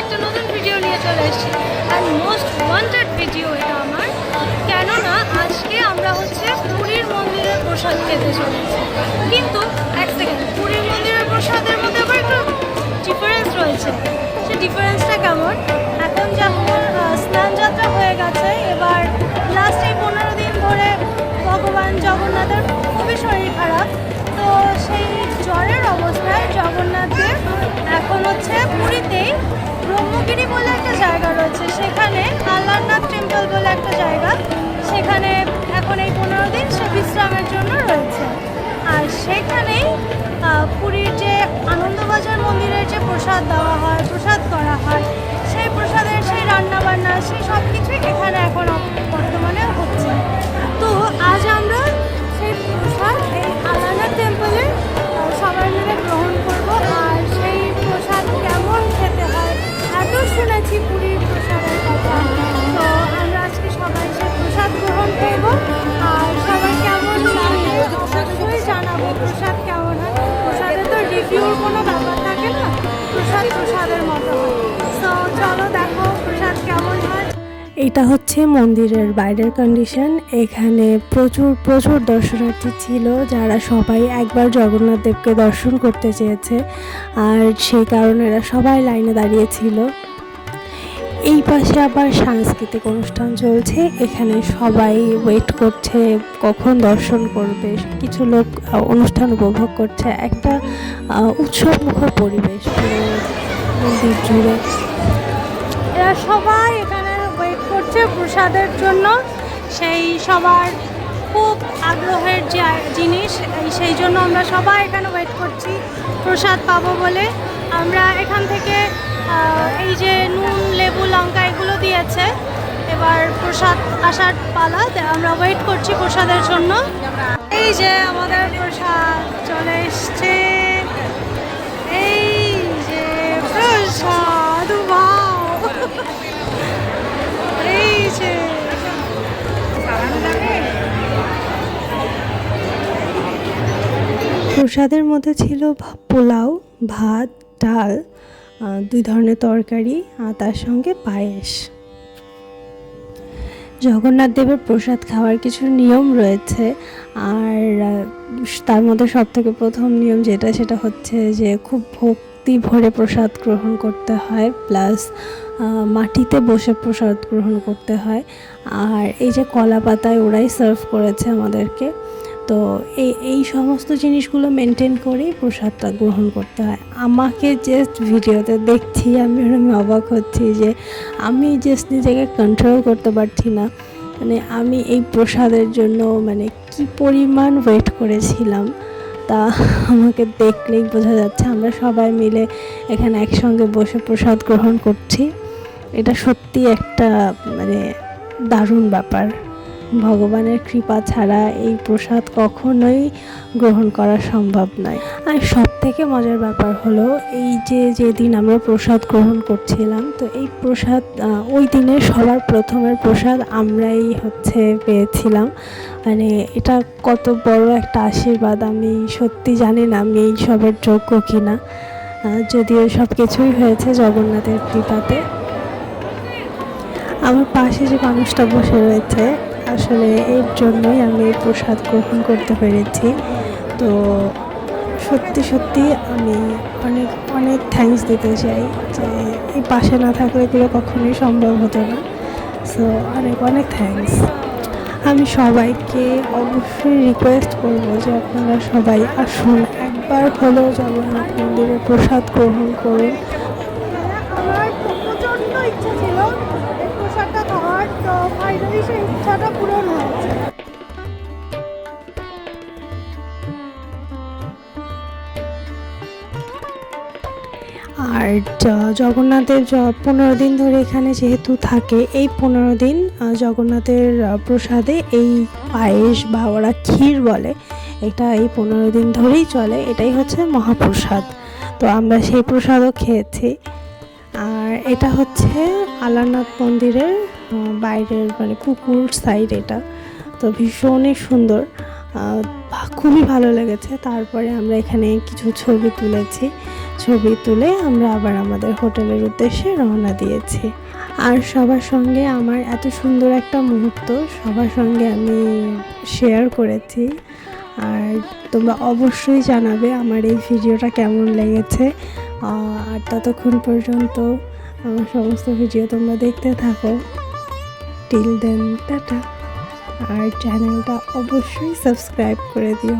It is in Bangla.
একটা নতুন ভিডিও নিয়ে চলে এসেছি। আর মোস্ট ওয়ান্টেড ভিডিও এটা আমার। কেননা, আজকে আমরা হচ্ছে পুরীর মন্দিরের প্রসাদ খেতে চলেছি। কিন্তু, এক সেকেন্ড পুরীর মন্দিরের প্রসাদের মধ্যে আবার একটু ডিফারেন্স রয়েছে। সে ডিফারেন্সটা কেমন? এখন যেমন স্নান যাত্রা হয়ে গেছে, এবার লাস্ট এই পনেরো দিন ধরে ভগবান জগন্নাথের খুবই শরীর খারাপ। তো সেই জ্বরের অবস্থায় জগন্নাথ পুরীর যে আনন্দবাজার মন্দিরের যে প্রসাদ দেওয়া হয়, প্রসাদ করা হয়, সেই প্রসাদের, সেই রান্নাবান্না, সেই সব কিছুই এখানে এখন এটা হচ্ছে মন্দিরের বাইরের কন্ডিশন এখানে প্রচুর প্রচুর দর্শনার্থী ছিল যারা সবাই একবার জগন্নাথ দেবকে দর্শন করতে চেয়েছে। আর সেই কারণে এরা সবাই লাইনে দাঁড়িয়েছিল এই পাশে আবার সাংস্কৃতিক অনুষ্ঠান চলছে। এখানে সবাই ওয়েট করছে কখন দর্শন করবে। কিছু লোক অনুষ্ঠান উপভোগ করছে। একটা উৎসবমুখর পরিবেশ। মন্দির জুড়ে। এরা সবাই করছে প্রসাদের জন্য। সেই সবার খুব আগ্রহের যে জিনিস সেই জন্য আমরা সবাই এখানে ওয়েট করছি প্রসাদ পাবো বলে। আমরা এখান থেকে এই যে নুন, লেবু, লঙ্কা এগুলো দিয়েছে। এবার প্রসাদ আসার পালা আমরা ওয়েট করছি প্রসাদের জন্য। এই যে আমাদের প্রসাদ চলে এসছে। প্রসাদের মধ্যে ছিল পোলাও, ভাত, ডাল দুই ধরনের তরকারি আর তার সঙ্গে পায়েস। জগন্নাথ দেবের প্রসাদ খাওয়ার কিছু নিয়ম রয়েছে আর তার মধ্যে সব থেকে প্রথম নিয়ম যেটা, সেটা হচ্ছে যে খুব ভক্তি ভরে প্রসাদ গ্রহণ করতে হয়, প্লাস মাটিতে বসে প্রসাদ গ্রহণ করতে হয়। আর এই যে কলা পাতায় ওরাই সার্ভ করেছে আমাদেরকে। তো এই এই সমস্ত জিনিসগুলো মেনটেন করেই প্রসাদটা গ্রহণ করতে হয়। আমাকে জাস্ট ভিডিওতে দেখছি আমি ওরকম অবাক হচ্ছি যে আমি জাস্ট নিজেকে কন্ট্রোল করতে পারছি না। মানে আমি এই প্রসাদের জন্য মানে কি পরিমাণ ওয়েট করেছিলাম তা আমাকে দেখলেই বোঝা যাচ্ছে। আমরা সবাই মিলে এখানে একসঙ্গে বসে প্রসাদ গ্রহণ করছি। এটা সত্যি একটা মানে দারুণ ব্যাপার। ভগবানের কৃপা ছাড়া এই প্রসাদ কখনোই গ্রহণ করা সম্ভব নয়। আর সব থেকে মজার ব্যাপার হলো, এই যে যেদিন আমরা প্রসাদ গ্রহণ করছিলাম, তো এই প্রসাদ ওই দিনে সবার প্রথমের প্রসাদ আমরাই হচ্ছে পেয়েছিলাম। মানে এটা কত বড় একটা আশীর্বাদ, আমি সত্যি জানি না আমি এই সবের যোগ্য কিনা। যদিও সব কিছুই হয়েছে জগন্নাথের কৃপাতে। আমার পাশে যে মানুষটা বসে রয়েছে আসলে এর জন্যই আমি এই প্রসাদ গ্রহণ করতে পেরেছি। তো সত্যি সত্যি আমি অনেক অনেক থ্যাঙ্কস দিতে চাই যে এই পাশে না থাকলে এগুলো কখনোই সম্ভব হতো না। সো অনেক অনেক থ্যাঙ্কস আমি সবাইকে অবশ্যই রিকোয়েস্ট করব যে আপনারা সবাই আসুন, একবার হলেও জগন্নাথ মন্দিরে প্রসাদ গ্রহণ করুন। আর জগন্নাথের পনেরো দিন ধরে এখানে যেহেতু থাকে, এই পনেরো দিন জগন্নাথের প্রসাদে এই পায়েস বা ওরা ক্ষীর বলে, এটা এই পনেরো দিন ধরেই চলে, এটাই হচ্ছে মহাপ্রসাদ। তো আমরা সেই প্রসাদও খেয়েছি। আর এটা হচ্ছে আলারনাথ মন্দিরের বাইরের মানে পুকুর সাইড এটা। তো ভীষণই সুন্দর। খুবই ভালো লেগেছে। তারপরে আমরা এখানে কিছু ছবি তুলেছি। ছবি তুলে আমরা আবার আমাদের হোটেলের উদ্দেশ্যে রওনা দিয়েছি। আর সবার সঙ্গে আমার এত সুন্দর একটা মুহূর্ত সবার সঙ্গে আমি শেয়ার করেছি। আর তোমরা অবশ্যই জানাবে আমার এই ভিডিওটা কেমন লেগেছে। আর ততক্ষণ পর্যন্ত আমার সমস্ত ভিডিও তোমরা দেখতে থাকো। Till then tata. আর চ্যানেলটা অবশ্যই সাবস্ক্রাইব করে দিও।